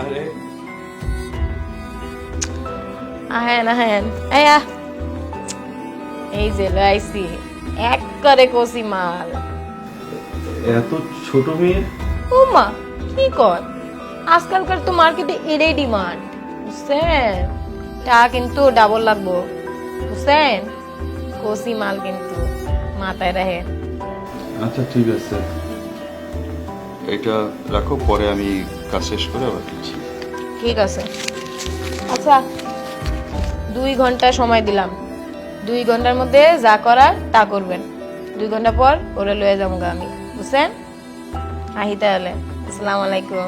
আরে আহেন আহেন। এই এই যে লাইছি এক করে কষি মাল। এত ছোট মেয়ে? ও মা কি কর? আজকালকার তো মার্কেটে এটাই ডিমান্ড। বুঝছেন টা কিন্তু ডাবল লাগবো। বুঝছেন কষি মাল কিন্তু মাথায় রাখে। আচ্ছা ঠিক আছে। এটা রাখো, পরে আমি কাজ শেষ করে আবার দিচ্ছি ঠিক আছে। আচ্ছা দুই ঘণ্টা সময় দিলাম। দুই ঘণ্টার মধ্যে যা করার তা করবেন। দুই ঘণ্টা পর ওরে লয়ে যাব আমি। বুঝছেন? আহি তাহলে আসসালামু আলাইকুম।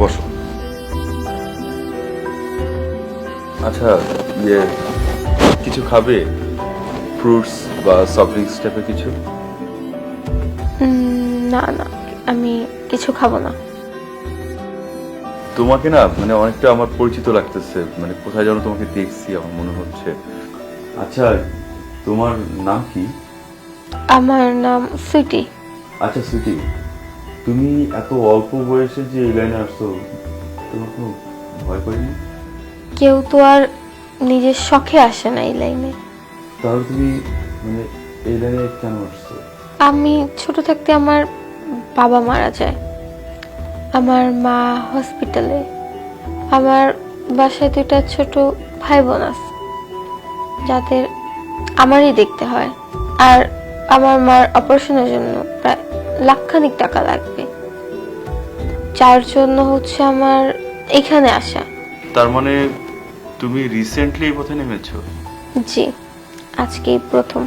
বসো। আচ্ছা ইয়ে কিছু খাবে? ফ্রুটস বা সফট ড্রিঙ্কস টাইপের কিছু? না না আমি কিছু খাব না। তোমাকে না মানে অনেকটা আমার পরিচিত লাগতেছে। মানে কোথায় যেন তোমাকে দেখছি আমার মনে হচ্ছে। আচ্ছা তোমার নাম কি? আমার নাম সুইটি। আচ্ছা সুইটি। তুমি এত অল্প বয়সে যে এই লাইনে আসছো তোমার কোনো ভয় করেনি কেউ তো আর নিজের শখে আসে না এই লাইনে। তাহলে তুমি মানে এই লাইনে কেন আসছো? আমি ছোট থাকতে আমার বাবা মারা যায়। আমার মা হসপিটালে। আমার বাসায় দুইটা ছোট ভাই বোন আছে যাদের আমারই দেখতে হয়। আর আমার মার অপারেশনের জন্য প্রায় লাখখানিক টাকা লাগবে। যার জন্য হচ্ছে আমার এখানে আসা। তার মানে তুমি রিসেন্টলি এই পথে নেমেছো? জি আজকেই প্রথম।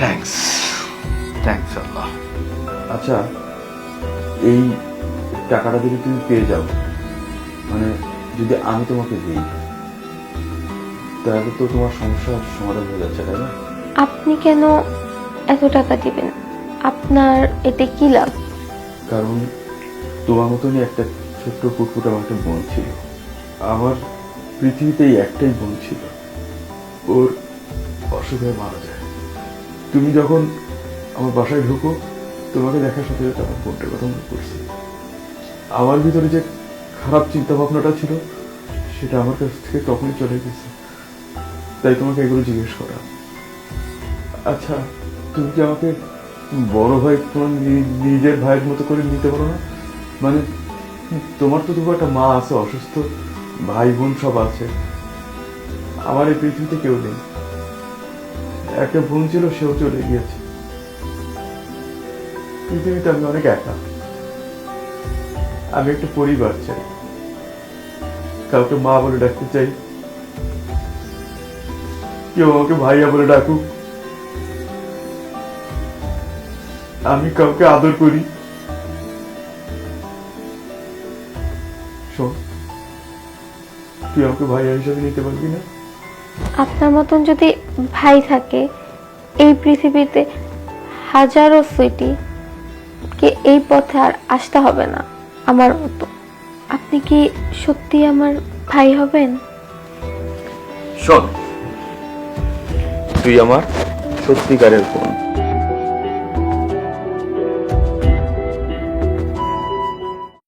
Thanks thanks Allah. আচ্ছা এই টাকাটা যদি তুমি পেয়ে যাও মানে যদি আমি তোমাকে দিই তাহলে তো তোমার সমস্যার সমাধান হয়ে যাচ্ছে তাই না? আপনি কেন এত টাকা দিবেন? আপনার এতে কি লাভ? কারণ তোমার মতনই একটা ছোট্ট ফুটফুট আমার একটা বোন ছিল। আমার পৃথিবীতে একটাই বোন ছিল। ওর অসুখে মারা যায়। তুমি যখন আমার বাসায় ঢুকো, তোমাকে দেখার সাথে সাথে আমার বোনটার কথা মনে পড়ছে। আমার ভিতরে যে খারাপ চিন্তা ভাবনাটা ছিল, সেটা আমার কাছ থেকে তখনই চলে গেছে। তাই তোমাকে এগুলো জিজ্ঞেস করা। আচ্ছা তুমি কি আমাকে বড় ভাই তোমার নিজের ভাইয়ের মতো করে নিতে পারো না? মানে তোমার তো তবু একটা মা আছে, অসুস্থ ভাই বোন সব আছে। আমার এই পৃথিবীতে কেউ নেই। একটা বোন ছিল, সেও চলে গিয়েছে। পৃথিবীতে আমি অনেক একা। আমি একটা পরিবার চাই। কাউকে মা বলে ডাকতে চাই। কেউ আমাকে ভাইয়া বলে ডাকুক। আমি কাউকে আদর করি। শোন তুই আমাকে ভাইয়া হিসাবে নিতে পারবি না? আপনার মতন যদি ভাই থাকে এই পৃথিবীতে হাজারো সুইটি কে এই পথে আর আসতে হবে না আমার মতো। আপনি কি সত্যি আমার ভাই হবেন? শোন তুই আমার সত্যিকারের বোন।